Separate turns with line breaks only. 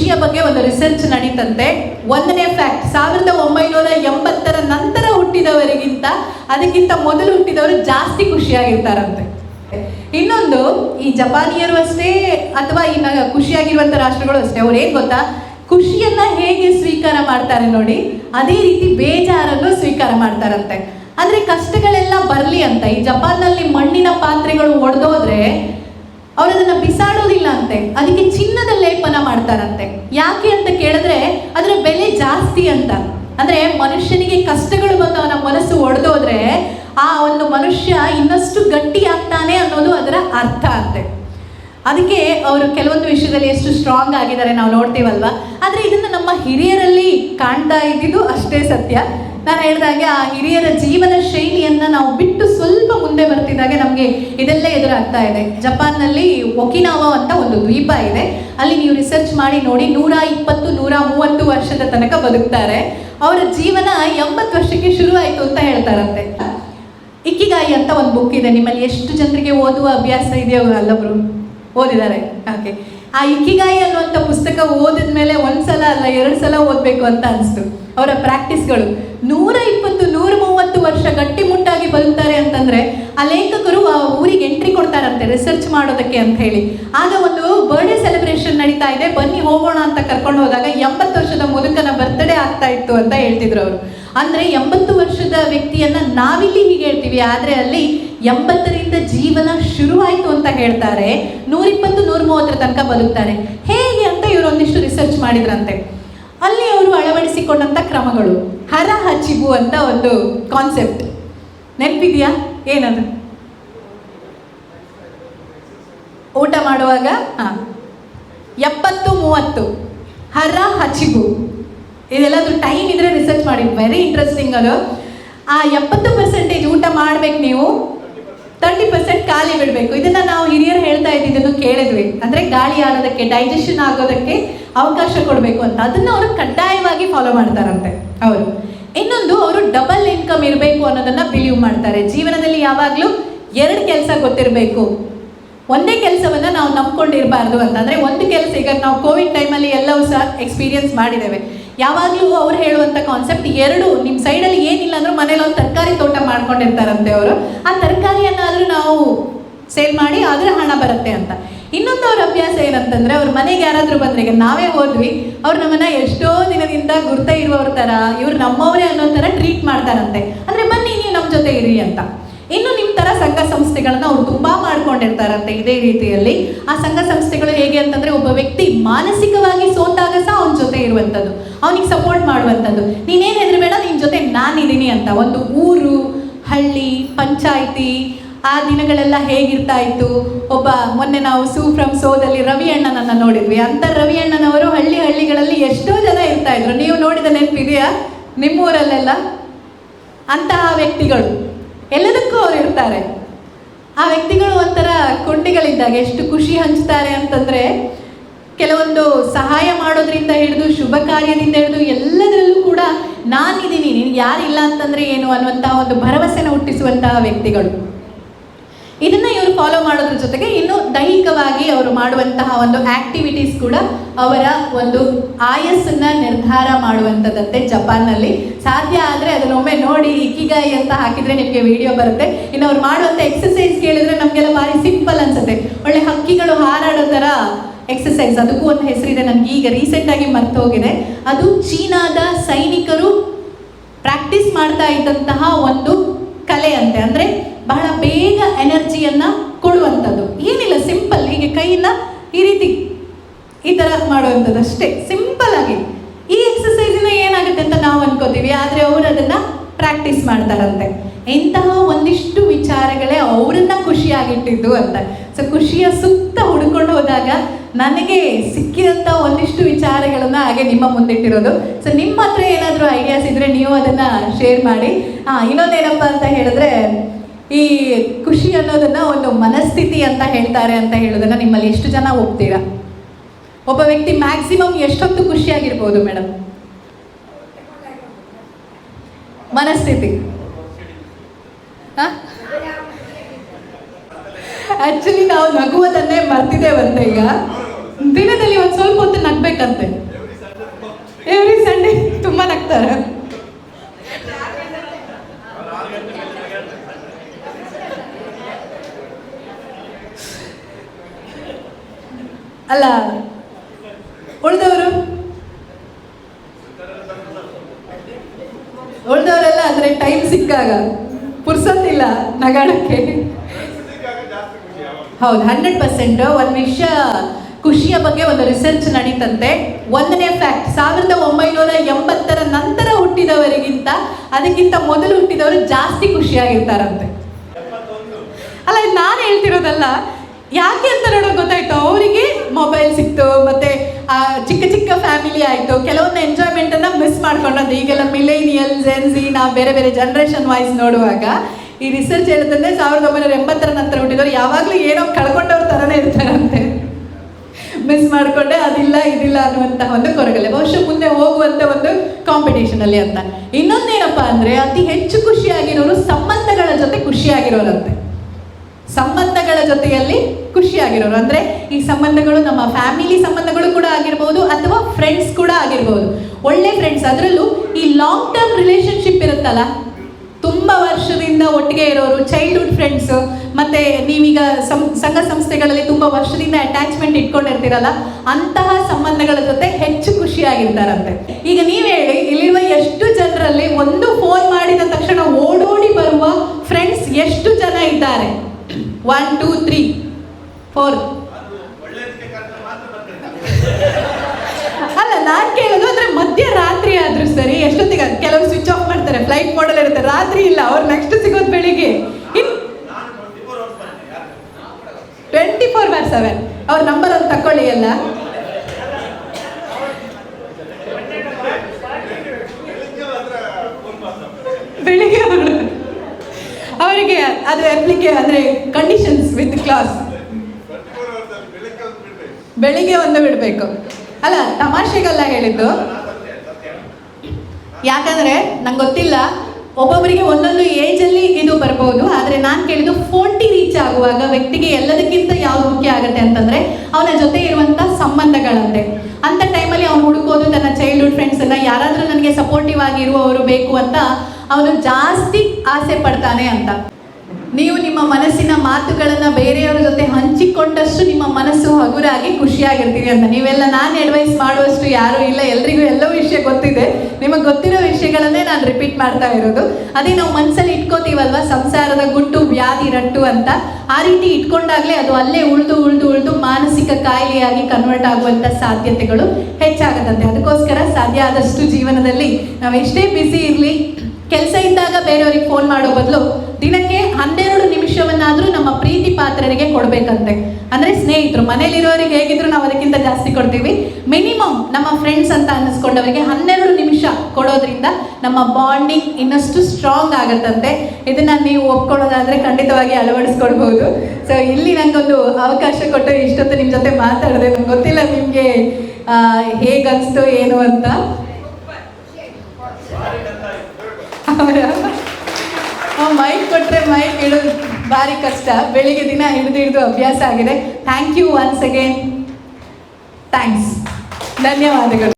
ಖುಷಿಯ ಬಗ್ಗೆ ಒಂದು ರಿಸರ್ಚ್ ನಡೀತಂತೆ. ಒಂದನೇ ಫ್ಯಾಕ್ಟ್ ಸಾವಿರದ ಒಂಬೈನೂರ ಎಂಬತ್ತರ ನಂತರ ಹುಟ್ಟಿದವರಿಗಿಂತ ಅದಕ್ಕಿಂತ ಮೊದಲು ಹುಟ್ಟಿದವರು ಜಾಸ್ತಿ ಖುಷಿಯಾಗಿರ್ತಾರಂತೆ ಇನ್ನೊಂದು, ಈ ಜಪಾನಿಯರು ಅಷ್ಟೇ, ಅಥವಾ ಈ ಖುಷಿಯಾಗಿರುವಂಥ ರಾಷ್ಟ್ರಗಳು ಅಷ್ಟೇ, ಅವ್ರು ಏನ್ ಗೊತ್ತಾ? ಖುಷಿಯನ್ನ ಹೇಗೆ ಸ್ವೀಕಾರ ಮಾಡ್ತಾರೆ ನೋಡಿ, ಅದೇ ರೀತಿ ಬೇಜಾರನ್ನು ಸ್ವೀಕಾರ ಮಾಡ್ತಾರಂತೆ. ಅಂದ್ರೆ ಕಷ್ಟಗಳೆಲ್ಲ ಬರಲಿ ಅಂತ, ಈ ಜಪಾನ್ನಲ್ಲಿ ಮಣ್ಣಿನ ಪಾತ್ರೆಗಳು ಒಡೆದೋದ್ರೆ ಅವ್ರು ಅದನ್ನ ಬಿಸಾಡೋದಿಲ್ಲ ಅಂತೆ ಅದಕ್ಕೆ ಚಿನ್ನದ ಲೇಪನ ಮಾಡ್ತಾರಂತೆ. ಯಾಕೆ ಅಂತ ಕೇಳಿದ್ರೆ ಅದರ ಬೆಲೆ ಜಾಸ್ತಿ ಅಂತ. ಅಂದ್ರೆ ಮನುಷ್ಯನಿಗೆ ಕಷ್ಟಗಳು ಬಂದು ಅವನ ಮನಸ್ಸು ಒಡೆದೋದ್ರೆ ಆ ಒಂದು ಮನುಷ್ಯ ಇನ್ನಷ್ಟು ಗಟ್ಟಿ ಆಗ್ತಾನೆ ಅನ್ನೋದು ಅದರ ಅರ್ಥ ಅಂತೆ. ಅದಕ್ಕೆ ಅವರು ಕೆಲವೊಂದು ವಿಷಯದಲ್ಲಿ ಎಷ್ಟು ಸ್ಟ್ರಾಂಗ್ ಆಗಿದ್ದಾರೆ ನಾವು ನೋಡ್ತೀವಲ್ವ? ಆದರೆ ಇದನ್ನು ನಮ್ಮ ಹಿರಿಯರಲ್ಲಿ ಕಾಣ್ತಾ ಇದ್ದಿದ್ದು ಅಷ್ಟೇ ಸತ್ಯ. ನಾನು ಹೇಳಿದಾಗೆ ಆ ಹಿರಿಯರ ಜೀವನ ಶೈಲಿಯನ್ನು ನಾವು ಬಿಟ್ಟು ಸ್ವಲ್ಪ ಮುಂದೆ ಬರ್ತಿದ್ದಾಗೆ ನಮಗೆ ಇದೆಲ್ಲ ಎದುರಾಗ್ತಾ ಇದೆ. ಜಪಾನ್ನಲ್ಲಿ ಒಕಿನಾವ ಅಂತ ಒಂದು ದ್ವೀಪ ಇದೆ. ಅಲ್ಲಿ ನೀವು ರಿಸರ್ಚ್ ಮಾಡಿ ನೋಡಿ ನೂರ ಇಪ್ಪತ್ತು, ನೂರ ಮೂವತ್ತು ವರ್ಷದ ತನಕ ಬದುಕ್ತಾರೆ. ಅವರ ಜೀವನ ಎಂಬತ್ತು ವರ್ಷಕ್ಕೆ ಶುರುವಾಯಿತು ಅಂತ ಹೇಳ್ತಾರಂತೆ. ಇಕ್ಕಿಗಾಯಿ ಅಂತ ಒಂದು ಬುಕ್ ಇದೆ. ನಿಮ್ಮಲ್ಲಿ ಎಷ್ಟು ಜನರಿಗೆ ಓದುವ ಅಭ್ಯಾಸ ಇದೆಯೋ ಅಲ್ಲೊಬ್ರು? ಓದಿದ್ದಾರೆ. ಓಕೆ ಆ ಇಕ್ಕಿಗಾಯಿ ಅನ್ನುವಂಥ ಪುಸ್ತಕ ಓದಿದ ಮೇಲೆ ಒಂದ್ಸಲ ಅಲ್ಲ ಎರಡು ಸಲ ಓದಬೇಕು ಅಂತ ಅನಿಸ್ತು. ಅವರ ಪ್ರಾಕ್ಟೀಸ್ಗಳು. ನೂರ ಇಪ್ಪತ್ತು ನೂರ ಮೂವತ್ತು ವರ್ಷ ಗಟ್ಟಿಮುಟ್ಟಾಗಿ ಬದುಕ್ತಾರೆ ಅಂತಂದ್ರೆ ಆ ಲೇಖಕರು ಆ ಊರಿಗೆ ಎಂಟ್ರಿ ಕೊಡ್ತಾರಂತೆ ರಿಸರ್ಚ್ ಮಾಡೋದಕ್ಕೆ ಅಂತ ಹೇಳಿ. ಆಗ ಒಂದು ಬರ್ಡೇ ಸೆಲೆಬ್ರೇಷನ್ ನಡೀತಾ ಇದೆ. ಬನ್ನಿ ಹೋಗೋಣ ಅಂತ ಕರ್ಕೊಂಡು ಹೋದಾಗ ಎಂಬತ್ತು ವರ್ಷದ ಮುದುಕನ ಬರ್ತ್ಡೇ ಆಗ್ತಾ ಇತ್ತು ಅಂತ ಹೇಳ್ತಿದ್ರು ಅವರು. ಅಂದ್ರೆ ಎಂಬತ್ತು ವರ್ಷದ ವ್ಯಕ್ತಿಯನ್ನ ನಾವಿಲ್ಲಿ ಹೀಗೆ ಹೇಳ್ತೀವಿ. ಆದ್ರೆ ಅಲ್ಲಿ ಎಂಬತ್ತರಿಂದ ಜೀವನ ಶುರುವಾಯಿತು ಅಂತ ಹೇಳ್ತಾರೆ. ನೂರಿಪ್ಪತ್ತು ನೂರ ಮೂವತ್ತರ ತನಕ ಬದುಕ್ತಾರೆ. ಹೇಗೆ ಅಂತ ಇವರು ಒಂದಿಷ್ಟು ರಿಸರ್ಚ್ ಮಾಡಿದ್ರಂತೆ. ಅಲ್ಲಿ ಅವರು ಅಳವಡಿಸಿಕೊಂಡಂತ ಕ್ರಮಗಳು. ಹರ ಹಚ್ಚಿಬು ಅಂತ ಒಂದು ಕಾನ್ಸೆಪ್ಟ್ ನೆನಪಿದೆಯಾ? ಏನದು? ಊಟ ಮಾಡುವಾಗ, ಹಾಂ. ಎಪ್ಪತ್ತು, ಮೂವತ್ತು. ಹರ ಹಚ್ಚಿಬು ಇದೆಲ್ಲದು ಟೈಮ್ ಇದ್ರೆ ರಿಸರ್ಚ್ ಮಾಡಿ. ವೆರಿ ಇಂಟ್ರೆಸ್ಟಿಂಗ್ ಅದು. ಆ ಎಪ್ಪತ್ತು ಪರ್ಸೆಂಟೇಜ್ ಊಟ ಮಾಡ್ಬೇಕು ನೀವು. ತರ್ಟಿ ಪರ್ಸೆಂಟ್ ಖಾಲಿ ಬಿಡಬೇಕು. ಇದನ್ನ ನಾವು ಹಿರಿಯರು ಹೇಳ್ತಾ ಇದ್ದಿದ್ದನ್ನು ಕೇಳಿದ್ವಿ. ಅಂದ್ರೆ ಗಾಳಿ ಆಡೋದಕ್ಕೆ ಡೈಜೆಷನ್ ಆಗೋದಕ್ಕೆ ಅವಕಾಶ ಕೊಡಬೇಕು ಅಂತ. ಅದನ್ನ ಅವರು ಕಡ್ಡಾಯವಾಗಿ ಫಾಲೋ ಮಾಡ್ತಾರಂತೆ. ಅವರು ಇನ್ನೊಂದು, ಅವರು ಡಬಲ್ ಇನ್ಕಮ್ ಇರಬೇಕು ಅನ್ನೋದನ್ನ ಬಿಲೀವ್ ಮಾಡ್ತಾರೆ. ಜೀವನದಲ್ಲಿ ಯಾವಾಗಲೂ ಎರಡು ಕೆಲಸ ಗೊತ್ತಿರಬೇಕು. ಒಂದೇ ಕೆಲಸವನ್ನು ನಾವು ನಂಬ್ಕೊಂಡಿರಬಾರ್ದು ಅಂತ ಅಂದರೆ ಒಂದು ಕೆಲಸ ಈಗ ನಾವು ಕೋವಿಡ್ ಟೈಮಲ್ಲಿ ಎಲ್ಲವೂ ಸಹ ಎಕ್ಸ್ಪೀರಿಯನ್ಸ್ ಮಾಡಿದ್ದೇವೆ. ಯಾವಾಗಲೂ ಅವ್ರು ಹೇಳುವಂಥ ಕಾನ್ಸೆಪ್ಟ್ ಎರಡು ನಿಮ್ಮ ಸೈಡಲ್ಲಿ ಏನಿಲ್ಲ ಅಂದರೂ ಮನೇಲಿ ಒಂದು ತರಕಾರಿ ತೋಟ ಮಾಡ್ಕೊಂಡಿರ್ತಾರಂತೆ ಅವರು. ಆ ತರಕಾರಿಯನ್ನಾದರೂ ನಾವು ಸೇಲ್ ಮಾಡಿ ಅದರ ಹಣ ಬರುತ್ತೆ ಅಂತ. ಇನ್ನೊಂದು ಅವ್ರ ಅಭ್ಯಾಸ ಏನಂತಂದ್ರೆ ಅವ್ರ ಮನೆಗೆ ಯಾರಾದರೂ ಬಂದರೆ, ಈಗ ನಾವೇ ಹೋದ್ವಿ, ಅವ್ರು ನಮ್ಮನ್ನ ಎಷ್ಟೋ ದಿನದಿಂದ ಗುರ್ತ ಇರುವವ್ರ ತರ, ಇವ್ರು ನಮ್ಮವರೇ ಅನ್ನೋ ತರ ಟ್ರೀಟ್ ಮಾಡ್ತಾರಂತೆ. ಅಂದ್ರೆ ಬನ್ನಿ, ನೀವು ನಮ್ಮ ಜೊತೆ ಇರಿ ಅಂತ. ಇನ್ನು ಸಂಘ ಸಂಸ್ಥೆಗಳನ್ನ ಅವ್ರು ತುಂಬಾ ಮಾಡ್ಕೊಂಡಿರ್ತಾರಂತೆ ಇದೇ ರೀತಿಯಲ್ಲಿ. ಆ ಸಂಘ ಸಂಸ್ಥೆಗಳು ಹೇಗೆ ಅಂತಂದ್ರೆ ಒಬ್ಬ ವ್ಯಕ್ತಿ ಮಾನಸಿಕವಾಗಿ ಸೋತಾಗ ಸಹ ಅವನ ಜೊತೆ ಇರುವಂಥದ್ದು ಅವನಿಗೆ ಸಪೋರ್ಟ್ ಮಾಡುವಂಥದ್ದು ನೀನೇನು ಹೆದರಬೇಡ ನಿನ್ನ ಜೊತೆ ನಾನಿದ್ದೀನಿ ಅಂತ. ಒಂದು ಊರು, ಹಳ್ಳಿ, ಪಂಚಾಯಿತಿ, ಆ ದಿನಗಳೆಲ್ಲ ಹೇಗಿರ್ತಾ ಇತ್ತು? ಒಬ್ಬ ಮೊನ್ನೆ ನಾವು ಸೂ ಫ್ರಮ್ ಸೋದಲ್ಲಿ ರವಿ ಅಣ್ಣನನ್ನು ನೋಡಿದ್ವಿ. ಅಂತ ರವಿ ಅಣ್ಣನವರು ಹಳ್ಳಿ ಹಳ್ಳಿಗಳಲ್ಲಿ ಎಷ್ಟೋ ಜನ ಇರ್ತಾ ಇದ್ರು. ನೀವು ನೋಡಿದ ನೆನಪಿದೆಯಾ? ನಿಮ್ಮೂರಲ್ಲೆಲ್ಲ? ಅಂತಹ ವ್ಯಕ್ತಿಗಳು. ಎಲ್ಲದಕ್ಕೂ ಅವ್ರು ಇರ್ತಾರೆ. ಆ ವ್ಯಕ್ತಿಗಳು ಒಂಥರ ಕೊಂಡಿಗಳಿದ್ದಾಗ ಎಷ್ಟು ಖುಷಿ ಹಂಚ್ತಾರೆ ಅಂತಂದ್ರೆ ಕೆಲವೊಂದು ಸಹಾಯ ಮಾಡೋದ್ರಿಂದ ಹಿಡಿದು ಶುಭ ಕಾರ್ಯದಿಂದ ಹಿಡಿದು ಎಲ್ಲದರಲ್ಲೂ ಕೂಡ ನಾನಿದ್ದೀನಿ, ನಿನಗೆ ಯಾರಿಲ್ಲ ಅಂತಂದ್ರೆ ಏನು ಅನ್ನುವಂತಹ ಒಂದು ಭರವಸೆನ ಹುಟ್ಟಿಸುವಂತಹ ವ್ಯಕ್ತಿಗಳು. ಇದನ್ನ ಇವರು ಫಾಲೋ ಮಾಡೋದ್ರ ಜೊತೆಗೆ ಇನ್ನು ದೈಹಿಕವಾಗಿ ಅವರು ಮಾಡುವಂತಹ ಒಂದು ಆಕ್ಟಿವಿಟೀಸ್ ಕೂಡ ಅವರ ಒಂದು ಆಯಸ್ಸನ್ನ ನಿರ್ಧಾರ ಮಾಡುವಂಥದ್ದಂತೆ ಜಪಾನ್ನಲ್ಲಿ. ಸಾಧ್ಯ ಆದ್ರೆ ಅದನ್ನೊಮ್ಮೆ ನೋಡಿ ಇಕ್ಕಿಗಾಯಿ ಅಂತ ಹಾಕಿದ್ರೆ ನಿಮಗೆ ವಿಡಿಯೋ ಬರುತ್ತೆ. ಇನ್ನು ಅವ್ರು ಮಾಡುವಂಥ ಎಕ್ಸಸೈಸ್ ಕೇಳಿದ್ರೆ ನಮಗೆಲ್ಲ ಭಾರಿ ಸಿಂಪಲ್ ಅನ್ಸುತ್ತೆ. ಒಳ್ಳೆ ಹಕ್ಕಿಗಳು ಹಾರಾಡೋ ಥರ ಎಕ್ಸಸೈಸ್ ಅದಕ್ಕೂ ಒಂದು ಹೆಸರಿದೆ. ನನಗೆ ಈಗ ರೀಸೆಂಟಾಗಿ ಮರ್ತು ಹೋಗಿದೆ. ಅದು ಚೀನಾದ ಸೈನಿಕರು ಪ್ರಾಕ್ಟೀಸ್ ಮಾಡ್ತಾ ಇದ್ದಂತಹ ಒಂದು ಕಲೆ ಅಂತೆ. ಅಂದ್ರೆ ಬಹಳ ಎನರ್ಜಿಯನ್ನ ಕೊಡುವಂಥದ್ದು. ಏನಿಲ್ಲ ಸಿಂಪಲ್ ಹೀಗೆ ಕೈಯಿಂದ ಈ ರೀತಿ ಈ ತರ ಮಾಡುವಂಥದ್ದು ಅಷ್ಟೇ ಸಿಂಪಲ್ ಆಗಿ. ಈ ಎಕ್ಸಸೈಸಿನ ಏನಾಗುತ್ತೆ ಅಂತ ನಾವು ಅನ್ಕೋತೀವಿ. ಆದ್ರೆ ಅವರು ಅದನ್ನ ಪ್ರಾಕ್ಟೀಸ್ ಮಾಡ್ತಾರಂತೆ. ಇಂತಹ ಒಂದಿಷ್ಟು ವಿಚಾರಗಳೇ ಅವರನ್ನ ಖುಷಿಯಾಗಿಟ್ಟಿದ್ದು ಅಂತ. ಸೊ ಖುಷಿಯ ಸುತ್ತ ಹುಡ್ಕೊಂಡು ಹೋದಾಗ ನನಗೆ ಸಿಕ್ಕಿದಂಥ ಒಂದಿಷ್ಟು ವಿಚಾರಗಳನ್ನ ಹಾಗೆ ನಿಮ್ಮ ಮುಂದಿಟ್ಟಿರೋದು. ಸೊ ನಿಮ್ಮ ಹತ್ರ ಏನಾದರೂ ಐಡಿಯಾಸ್ ಇದ್ರೆ ನೀವು ಅದನ್ನ ಶೇರ್ ಮಾಡಿ. ಹಾ ಇನ್ನೊಂದೇನಪ್ಪ ಅಂತ ಹೇಳಿದ್ರೆ ಈ ಖುಷಿ ಅನ್ನೋದನ್ನ ಒಂದು ಮನಸ್ಥಿತಿ ಅಂತ ಹೇಳ್ತಾರೆ ಅಂತ ಹೇಳೋದನ್ನ ನಿಮ್ಮಲ್ಲಿ ಎಷ್ಟು ಜನ ಒಪ್ತೀರಾ? ಒಬ್ಬ ವ್ಯಕ್ತಿ ಮ್ಯಾಕ್ಸಿಮಮ್ ಎಷ್ಟೊತ್ತು ಖುಷಿಯಾಗಿರ್ಬೋದು ಮೇಡಮ್ ಮನಸ್ಥಿತಿ. ಆಕ್ಚುಲಿ ನಾವು ನಗುವುದನ್ನೇ ಮರ್ತಿದ್ದೇವಂತೆ ಈಗ. ದಿನದಲ್ಲಿ ಒಂದು ಸ್ವಲ್ಪ ಹೊತ್ತು ನಗ್ಬೇಕು ನಗ್ಬೇಕಂತೆ. ಎವ್ರಿ ಸಂಡೇ ತುಂಬಾ ನಗ್ತಾರೆ. ಅಲ್ಲ. ಉಳಿದವರು? ಉಳಿದವರೆಲ್ಲ ಅಂದ್ರೆ ಟೈಮ್ ಸಿಕ್ಕಾಗ. ಪುರ್ಸೋದಿಲ್ಲ ನಗಾಡಕ್ಕೆ. ಹೌದು ಹಂಡ್ರೆಡ್ ಪರ್ಸೆಂಟ್ ಒಂದು ವಿಷಯ ಖುಷಿಯ ಬಗ್ಗೆ ಒಂದು ರಿಸರ್ಚ್ ನಡೀತಂತೆ. ಒಂದನೇ ಫ್ಯಾಕ್ಟ್ ಸಾವಿರದ ಒಂಬೈನೂರ ಎಂಬತ್ತರ ನಂತರ ಹುಟ್ಟಿದವರಿಗಿಂತ ಅದಕ್ಕಿಂತ ಮೊದಲು ಹುಟ್ಟಿದವರು ಜಾಸ್ತಿ ಖುಷಿಯಾಗಿರ್ತಾರಂತೆ. ಅಲ್ಲ ಇದು ನಾನು ಹೇಳ್ತಿರೋದಲ್ಲ ಯಾಕೆ ಅಂತ ನೋಡೋಕೆ ಗೊತ್ತಾಯ್ತು? ಅವರಿಗೆ ಮೊಬೈಲ್ ಸಿಕ್ತು, ಮತ್ತೆ ಚಿಕ್ಕ ಚಿಕ್ಕ ಫ್ಯಾಮಿಲಿ ಆಯಿತು. ಕೆಲವೊಂದು ಎಂಜಾಯ್ಮೆಂಟ್ ಅನ್ನ ಮಿಸ್ ಮಾಡ್ಕೊಂಡ್ರೆ ಈಗೆಲ್ಲ ಮಿಲೇನಿಯಲ್ ಜೆನ್ಸಿ ನಾವು ಬೇರೆ ಬೇರೆ ಜನರೇಷನ್ ವೈಸ್ ನೋಡುವಾಗ, ಈ ರಿಸರ್ಚ್ ಹೇಳುತ್ತಂದ್ರೆ ಸಾವಿರದ ಒಂಬೈನೂರ ಎಂಬತ್ತರ ನಂತರ ಹುಟ್ಟಿದವರು ಯಾವಾಗಲೂ ಏನೋ ಕಳ್ಕೊಂಡವ್ರ ಥರನೇ ಇರ್ತಾರಂತೆ. ಮಿಸ್ ಮಾಡಿಕೊಂಡೆ, ಅದಿಲ್ಲ, ಇದಿಲ್ಲ ಅನ್ನುವಂತಹ ಒಂದು ಕೊರಗಲೆ ಬಹುಶಃ ಮುಂದೆ ಹೋಗುವಂತ ಒಂದು ಕಾಂಪಿಟೇಷನ್ ಅಲ್ಲಿ ಅಂತ. ಇನ್ನೊಂದೇನಪ್ಪ ಅಂದ್ರೆ, ಅತಿ ಹೆಚ್ಚು ಖುಷಿಯಾಗಿರೋರು ಸಂಬಂಧಗಳ ಜೊತೆ ಖುಷಿಯಾಗಿರೋರಂತೆ. ಸಂಬಂಧಗಳ ಜೊತೆಯಲ್ಲಿ ಖುಷಿಯಾಗಿರೋರು. ಅಂದ್ರೆ ಈ ಸಂಬಂಧಗಳು ನಮ್ಮ ಫ್ಯಾಮಿಲಿ ಸಂಬಂಧಗಳು ಕೂಡ ಆಗಿರ್ಬೋದು ಅಥವಾ ಫ್ರೆಂಡ್ಸ್ ಕೂಡ ಆಗಿರ್ಬೋದು. ಒಳ್ಳೆ ಫ್ರೆಂಡ್ಸ್ ಅದರಲ್ಲೂ ಈ ಲಾಂಗ್ ಟರ್ಮ್ ರಿಲೇಶನ್ಶಿಪ್ ಇರುತ್ತಲ್ಲ? ತುಂಬ ವರ್ಷದಿಂದ ಒಟ್ಟಿಗೆ ಇರೋರು ಚೈಲ್ಡ್ಹುಡ್ ಫ್ರೆಂಡ್ಸ್ ಮತ್ತೆ ನೀವೀಗ ಸಂ, ಸಂಘ ಸಂಸ್ಥೆಗಳಲ್ಲಿ ತುಂಬ ವರ್ಷದಿಂದ ಅಟ್ಯಾಚ್ಮೆಂಟ್ ಇಟ್ಕೊಂಡಿರ್ತೀರಲ್ಲ, ಅಂತಹ ಸಂಬಂಧಗಳ ಜೊತೆ ಹೆಚ್ಚು ಖುಷಿಯಾಗಿರ್ತಾರಂತೆ. ಈಗ ನೀವು ಹೇಳಿ, ಇಲ್ಲಿರುವ ಎಷ್ಟು ಜನರಲ್ಲಿ ಒಂದು ಫೋನ್ ಮಾಡಿದ ತಕ್ಷಣ ಓಡೋಡಿ ಬರುವ ಫ್ರೆಂಡ್ಸ್ ಎಷ್ಟು ಜನ ಇದ್ದಾರೆ ಒನ್ ಟೂ ತ್ರೀ ಫೋರ್ ಅಲ್ಲ, ನಾನು ಕೇಳೋದು ಅಂದ್ರೆ ಮಧ್ಯರಾತ್ರಿ ಆದ್ರೂ ಸರಿ, ಎಷ್ಟೊತ್ತಿಗೆ ಕೆಲವರು ಸ್ವಿಚ್ ಆಫ್ ಮಾಡ್ತಾರೆ ಫ್ಲೈಟ್ ಮಾಡಲ್ ಇರುತ್ತೆ, ರಾತ್ರಿ ಇಲ್ಲ, ಅವ್ರು ನೆಕ್ಸ್ಟ್ ಸಿಗೋದು ಬೆಳಿಗ್ಗೆ. In twenty four bar seven ಅವ್ರ ನಂಬರ್ ಒಂದು ತಕೊಳ್ಳಿ ಎಲ್ಲ ಬೆಳಿಗ್ಗೆ ಅವ್ರು- ಅವರಿಗೆ ಅದು ಅಪ್ಲಿಕೆ ಅಂದರೆ ಕಂಡೀಷನ್ಸ್ ವಿತ್ ಕ್ಲಾಸ್ ಬೆಳಿಗ್ಗೆ ಒಂದು ಬಿಡಬೇಕು. ಅಲ್ಲ, ತಮಾಷೆಗಲ್ಲ ಹೇಳಿದ್ದು, ಯಾಕಂದ್ರೆ ನಂಗೆ ಗೊತ್ತಿಲ್ಲ ಒಬ್ಬೊಬ್ಬರಿಗೆ ಒಂದೊಂದು ಏಜಲ್ಲಿ ಇದು ಬರ್ಬೋದು, ಆದರೆ ನಾನು ಕೇಳಿದ್ದು ಫೋರ್ಟಿ ರೀಚ್ ಆಗುವಾಗ ವ್ಯಕ್ತಿಗೆ ಎಲ್ಲದಕ್ಕಿಂತ ಯಾವ್ದು ಮುಖ್ಯ ಆಗುತ್ತೆ ಅಂತಂದ್ರೆ ಅವನ ಜೊತೆ ಇರುವಂತ ಸಂಬಂಧಗಳಂತೆ. ಅಂತ ಟೈಮಲ್ಲಿ ಅವನು ಹುಡುಕೋದು, ತನ್ನ ಚೈಲ್ಡ್ಹುಡ್ ಫ್ರೆಂಡ್ಸ್ ಎಲ್ಲ ಯಾರಾದರೂ ನನಗೆ ಸಪೋರ್ಟಿವ್ ಆಗಿರುವವರು ಬೇಕು ಅಂತ ಅವನು ಜಾಸ್ತಿ ಆಸೆ ಪಡ್ತಾನೆ ಅಂತ. ನೀವು ನಿಮ್ಮ ಮನಸ್ಸಿನ ಮಾತುಗಳನ್ನು ಬೇರೆಯವರ ಜೊತೆ ಹಂಚಿಕೊಂಡಷ್ಟು ನಿಮ್ಮ ಮನಸ್ಸು ಹಗುರಾಗಿ ಖುಷಿಯಾಗಿರ್ತೀರಿ ಅಂತ. ನೀವೆಲ್ಲ ನಾನು ಅಡ್ವೈಸ್ ಮಾಡುವಷ್ಟು ಯಾರೂ ಇಲ್ಲ. ಎಲ್ರಿಗೂ ಎಲ್ಲ ವಿಷಯ ಗೊತ್ತಿದೆ. ನಿಮಗೆ ಗೊತ್ತಿರೋ ವಿಷಯಗಳನ್ನೇ ನಾನು ರಿಪೀಟ್ ಮಾಡ್ತಾ ಇರೋದು. ಅದೇ ನಾವು ಮನಸ್ಸಲ್ಲಿ ಇಟ್ಕೋತೀವಲ್ವ? ಸಂಸಾರದ ಗುಟ್ಟು, ವ್ಯಾಧಿ, ರಟ್ಟು ಅಂತ. ಆ ರೀತಿ ಇಟ್ಕೊಂಡಾಗಲೇ ಅದು ಅಲ್ಲೇ ಉಳಿದು ಉಳಿದು ಉಳಿದು ಮಾನಸಿಕ ಕಾಯಿಲೆಯಾಗಿ ಕನ್ವರ್ಟ್ ಆಗುವಂಥ ಸಾಧ್ಯತೆಗಳು ಹೆಚ್ಚಾಗತ್ತಂತೆ. ಅದಕ್ಕೋಸ್ಕರ ಸಾಧ್ಯ ಆದಷ್ಟು ಜೀವನದಲ್ಲಿ ನಾವು ಎಷ್ಟೇ ಬ್ಯುಸಿ ಇರಲಿ ಕೆಲಸ ಇದ್ದಾಗ ಬೇರೆಯವ್ರಿಗೆ ಫೋನ್ ಮಾಡೋ ಬದಲು ದಿನಕ್ಕೆ ಹನ್ನೆರಡು ನಿಮಿಷವನ್ನಾದರೂ ನಮ್ಮ ಪ್ರೀತಿ ಪಾತ್ರರಿಗೆ ಕೊಡಬೇಕಂತೆ. ಅಂದರೆ ಸ್ನೇಹಿತರು ಮನೇಲಿರೋರಿಗೆ ಹೇಗಿದ್ರು ನಾವು ಅದಕ್ಕಿಂತ ಜಾಸ್ತಿ ಕೊಡ್ತೀವಿ. ಮಿನಿಮಮ್ ನಮ್ಮ ಫ್ರೆಂಡ್ಸ್ ಅಂತ ಅನ್ನಿಸ್ಕೊಂಡವರಿಗೆ ಹನ್ನೆರಡು ನಿಮಿಷ ಕೊಡೋದ್ರಿಂದ ನಮ್ಮ ಬಾಂಡಿಂಗ್ ಇನ್ನಷ್ಟು ಸ್ಟ್ರಾಂಗ್ ಆಗುತ್ತಂತೆ. ಇದನ್ನ ನೀವು ಒಪ್ಕೊಳ್ಳೋದಾದ್ರೆ ಖಂಡಿತವಾಗಿ ಅಳವಡಿಸ್ಕೊಳ್ಬಹುದು ಸೊ ಇಲ್ಲಿ ನಂಗೊಂದು ಅವಕಾಶ ಕೊಟ್ಟು ಇಷ್ಟೊತ್ತು ನಿಮ್ಮ ಜೊತೆ ಮಾತಾಡಿದೆ. ನಂಗೆ ಗೊತ್ತಿಲ್ಲ ನಿಮಗೆ ಹೇಗನ್ಸ್ತು, ಏನು ಅಂತ. ಮೈಕ್ ಕೊಟ್ಟರೆ ಮೈಕ್ ಹೇಳೋದು ಭಾರಿ ಕಷ್ಟ. ಬೆಳಿಗ್ಗೆ ದಿನ ಹಿಡಿದು ಹಿಡಿದು ಅಭ್ಯಾಸ ಆಗಿದೆ. Thank you once again thanks ಧನ್ಯವಾದಗಳು.